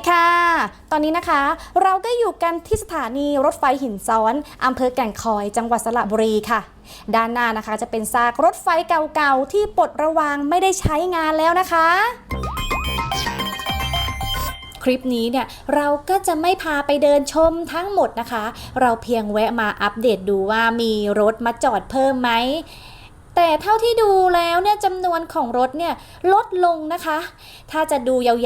ดีค่ะ ตอนนี้นะคะ เราก็อยู่กันที่สถานีรถไฟหินซ้อนอำเภอแก่งคอย จังหวัดสระบุรีค่ะ ด้านหน้านะคะจะเป็นซากรถไฟเก่าๆ ที่ปลดระวางไม่ได้ใช้งานแล้วนะคะ คลิปนี้เนี่ยเราก็จะไม่พาไปเดินชมทั้งหมดนะคะ เราเพียงแวะมาอัปเดตดูว่ามีรถมาจอดเพิ่มไหม แต่เท่าที่ดูแล้วเนี่ยจำนวนของรถเนี่ยลดลงนะคะ ถ้าจะดูยา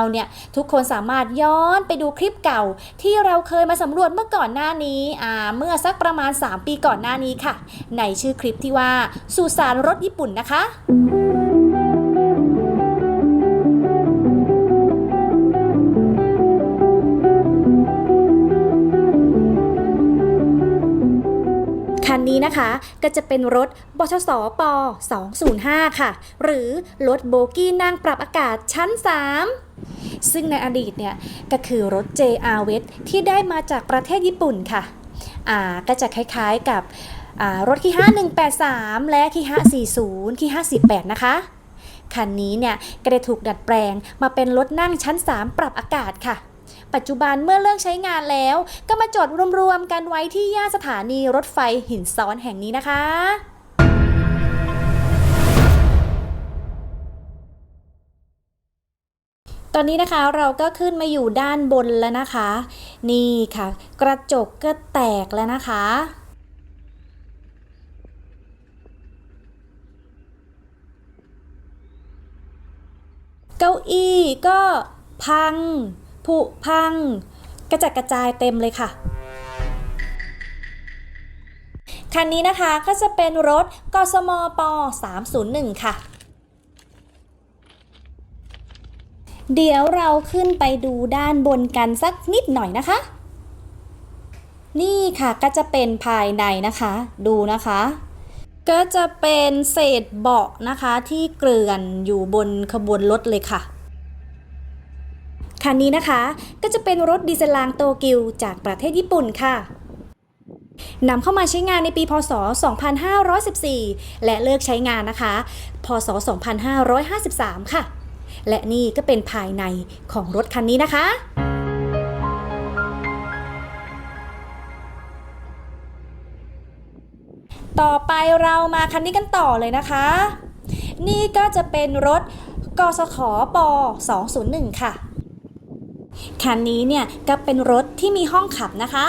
วๆเนี่ยทุกคนสามารถย้อนไปดูคลิปเก่า ที่เราเคยมาสำรวจเมื่อก่อนหน้านี้อ่าเมื่อสักประมาณ 3 ปีก่อนหน้านี้ค่ะ ในชื่อคลิปที่ว่าสุสานรถญี่ปุ่นนะคะ นี้นะคะ ก็จะเป็นรถบชสป 205 ค่ะ หรือรถโบกี้นั่งปรับอากาศชั้น 3 ซึ่งในอดีตเนี่ย ก็คือรถ JR w e t ที่ได้มาจากประเทศญี่ปุ่นค่ะ อ่า ก็จะคล้ายๆกับรถคีห้า183 และคีห้า40คีห้า48นะคะคันนี้เนี่ยก็ได้ถูกดัดแปลงมาเป็นรถนั่งชั้น 3 ปรับอากาศค่ะ ปัจจุบันเมื่อเลิกใช้งานแล้ว ก็มาจอดรวมๆกันไว้ที่ย่าสถานีรถไฟหินซ้อนแห่งนี้นะคะตอนนี้นะคะเราก็ขึ้นมาอยู่ด้านบนแล้วนะคะ นี่ค่ะ กระจกก็แตกแล้วนะคะ เก้าอี้ก็พัง ผุพัง กระจัดกระจายเต็มเลยค่ะคันนี้นะคะก็จะเป็นรถกสมป 301 ค่ะ เดี๋ยวเราขึ้นไปดูด้านบนกันสักนิดหน่อยนะคะ นี่ค่ะก็จะเป็นภายในนะคะ ดูนะคะ ก็จะเป็นเศษเบาะนะคะที่เกลื่อนอยู่บนขบวนรถเลยค่ะ คันนี้นะคะก็จะเป็นรถดีเซลลางโตเกิวจากประเทศญี่ปุ่นค่ะนำเข้ามาใช้งานในปีพศ 2514 และเลิกใช้งานนะคะ พศ 2553 ค่ะ และนี่ก็เป็นภายในของรถคันนี้นะคะต่อไปเรามาคันนี้กันต่อเลยนะคะ นี่ก็จะเป็นรถกสขป201 ค่ะ คันนี้เนี่ยก็เป็นรถที่มีห้องขับนะคะ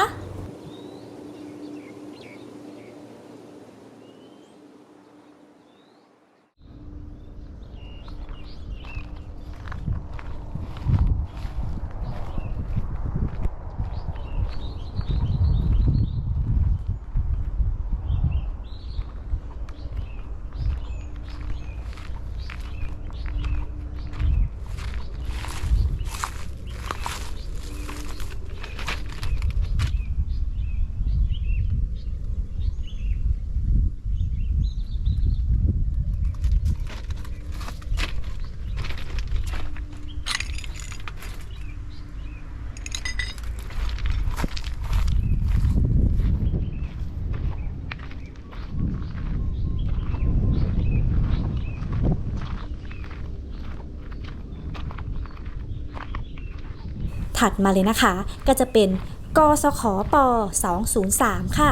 ถัดมาเลยนะคะ ก็จะเป็นกสขป203 ค่ะ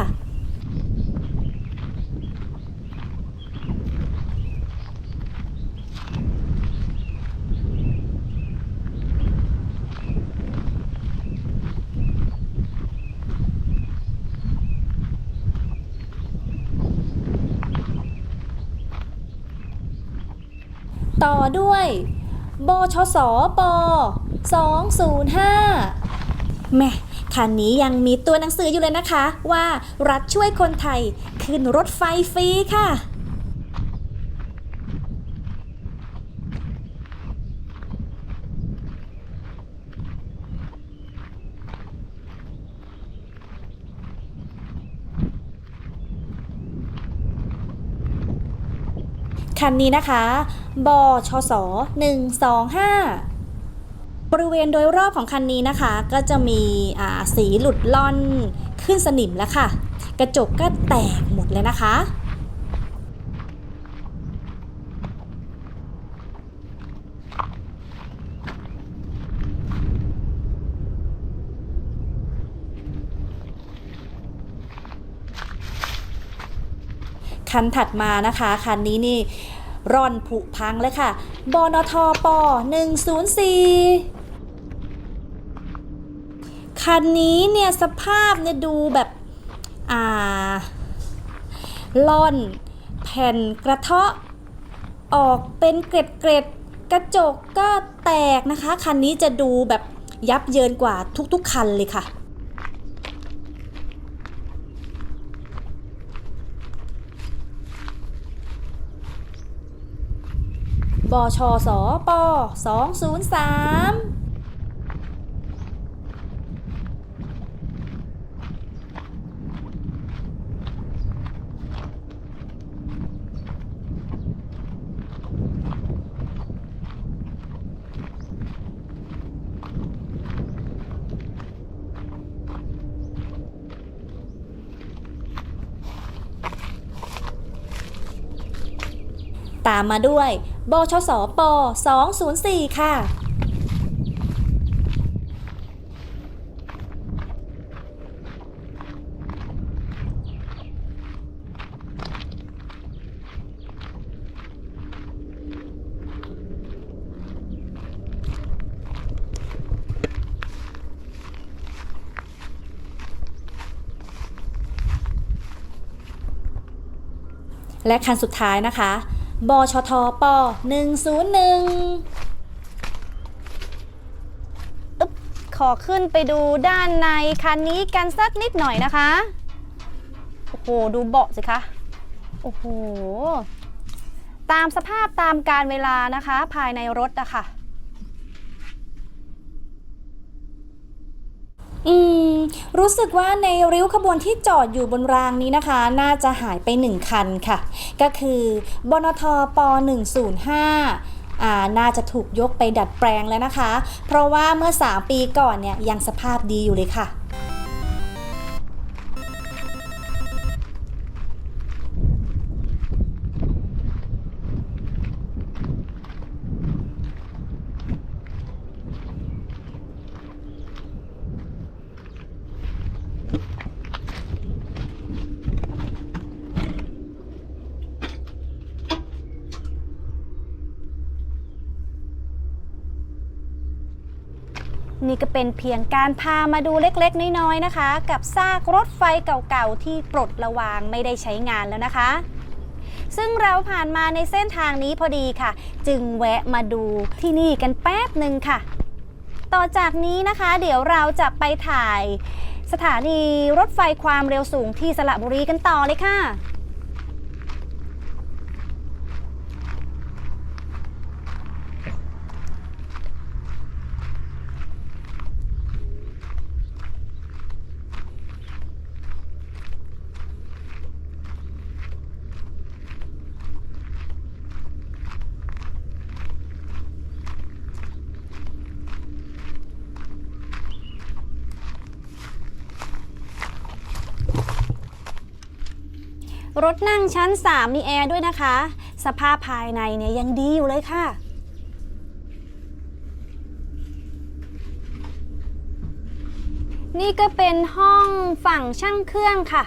ต่อด้วย บชสป 205แม่คันนี้ยังมีตัวหนังสืออยู่เลยนะคะ ว่ารัฐช่วยคนไทยขึ้นรถไฟฟรีค่ะคันนี้นะคะ บชส125 บริเวณโดยรอบของคันนี้นะคะ ก็จะมีสีหลุดล่อนขึ้นสนิมแล้วค่ะ กระจกก็แตกหมดเลยนะคะคันถัดมานะคะคันนี้นี่ร่อนผุพังเลยค่ะ บนทป104 คันนี้เนี่ยสภาพเนี่ยดูแบบอ่าล่อน แผ่นกระเทาะ ออกเป็นเกร็ดเกร็ดๆกระจกก็แตกนะคะ คันนี้จะดูแบบยับเยินกว่าทุกๆคันเลยค่ะบชสป203 ตามมาด้วย บชสป 204 ค่ะ และคันสุดท้ายนะคะ บชทปหนึ่งศูนย์หนึ่งขอขึ้นไปดูด้านในคันนี้กันสักนิดหน่อยนะคะ โอ้โห ดูเบาะสิคะ โอ้โห ตามสภาพตามการเวลานะคะ ภายในรถอะค่ะ อืม รู้สึกว่าในริ้วขบวนที่จอดอยู่บนรางนี้นะคะ น่าจะหายไป 1 คันค่ะ ก็คือบนทป 105อ่าน่าจะถูกยกไปดัดแปลงแล้วนะคะ เพราะว่าเมื่อ 3 ปีก่อนเนี่ยยังสภาพดีอยู่เลยค่ะ นี่ก็เป็นเพียงการพามาดูเล็กๆ น้อยๆนะคะ กับซากรถไฟเก่าๆ ที่ปลดระวางไม่ได้ใช้งานแล้วนะคะ ซึ่งเราผ่านมาในเส้นทางนี้พอดีค่ะ จึงแวะมาดูที่นี่กันแป๊บหนึ่งค่ะ ต่อจากนี้นะคะ เดี๋ยวเราจะไปถ่าย สถานีรถไฟความเร็วสูงที่สระบุรีกันต่อเลยค่ะ รถนั่งชั้น 3 มีแอร์ด้วยนะคะ สภาพภายในเนี่ยยังดีอยู่เลยค่ะ นี่ก็เป็นห้องฝั่งช่างเครื่องค่ะ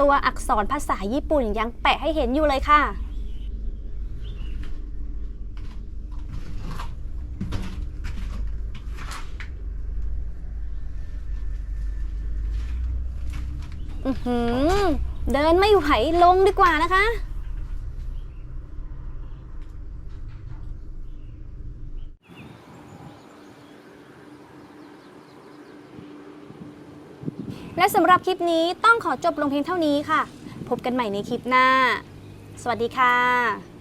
ตัวอักษรภาษาญี่ปุ่นยังแปะให้เห็นอยู่เลยค่ะอือหือ เดินไม่ไหวลงดีกว่านะคะ และสำหรับคลิปนี้ต้องขอจบลงเพียงเท่านี้ค่ะ พบกันใหม่ในคลิปหน้า สวัสดีค่ะ